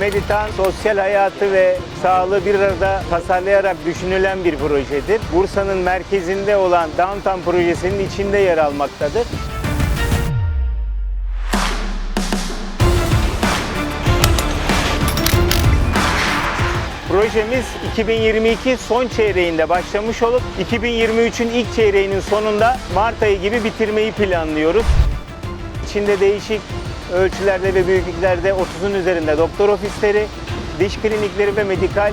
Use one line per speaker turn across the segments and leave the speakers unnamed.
Meditan sosyal hayatı ve sağlığı bir arada tasarlayarak düşünülen bir projedir. Bursa'nın merkezinde olan Downtown projesinin içinde yer almaktadır. Projemiz 2022 son çeyreğinde başlamış olup 2023'ün ilk çeyreğinin sonunda Mart ayı gibi bitirmeyi planlıyoruz. İçinde değişik ölçülerde ve büyüklüklerde 30'un üzerinde doktor ofisleri, diş klinikleri ve medikal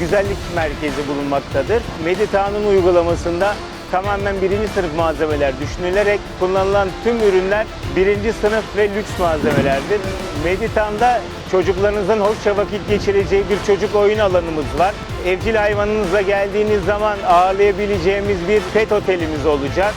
güzellik merkezi bulunmaktadır. Meditan'ın uygulamasında tamamen birinci sınıf malzemeler düşünülerek kullanılan tüm ürünler birinci sınıf ve lüks malzemelerdir. Meditan'da çocuklarınızın hoşça vakit geçireceği bir çocuk oyun alanımız var. Evcil hayvanınızla geldiğiniz zaman ağırlayabileceğimiz bir pet otelimiz olacak.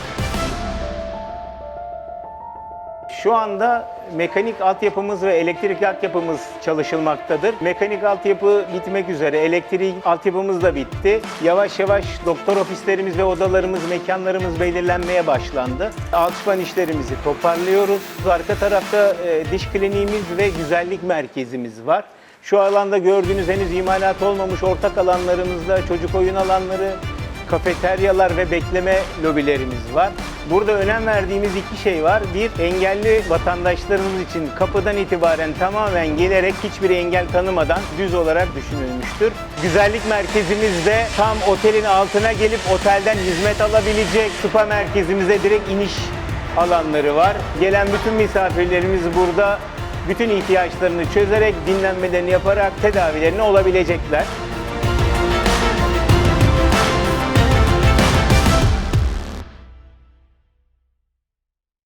Şu anda mekanik altyapımız ve elektrik altyapımız çalışılmaktadır. Mekanik altyapı bitmek üzere, elektrik altyapımız da bitti. Yavaş yavaş doktor ofislerimiz ve odalarımız, mekanlarımız belirlenmeye başlandı. Alçıpan işlerimizi toparlıyoruz. Arka tarafta e, diş kliniğimiz ve güzellik merkezimiz var. Şu alanda gördüğünüz henüz imalat olmamış ortak alanlarımızda çocuk oyun alanları, kafeteryalar ve bekleme lobilerimiz var. Burada önem verdiğimiz iki şey var. Bir, engelli vatandaşlarımız için kapıdan itibaren tamamen gelerek hiçbir engel tanımadan düz olarak düşünülmüştür. Güzellik merkezimizde tam otelin altına gelip otelden hizmet alabilecek spa merkezimize direkt iniş alanları var. Gelen bütün misafirlerimiz burada bütün ihtiyaçlarını çözerek, dinlenmelerini yaparak tedavilerini olabilecekler.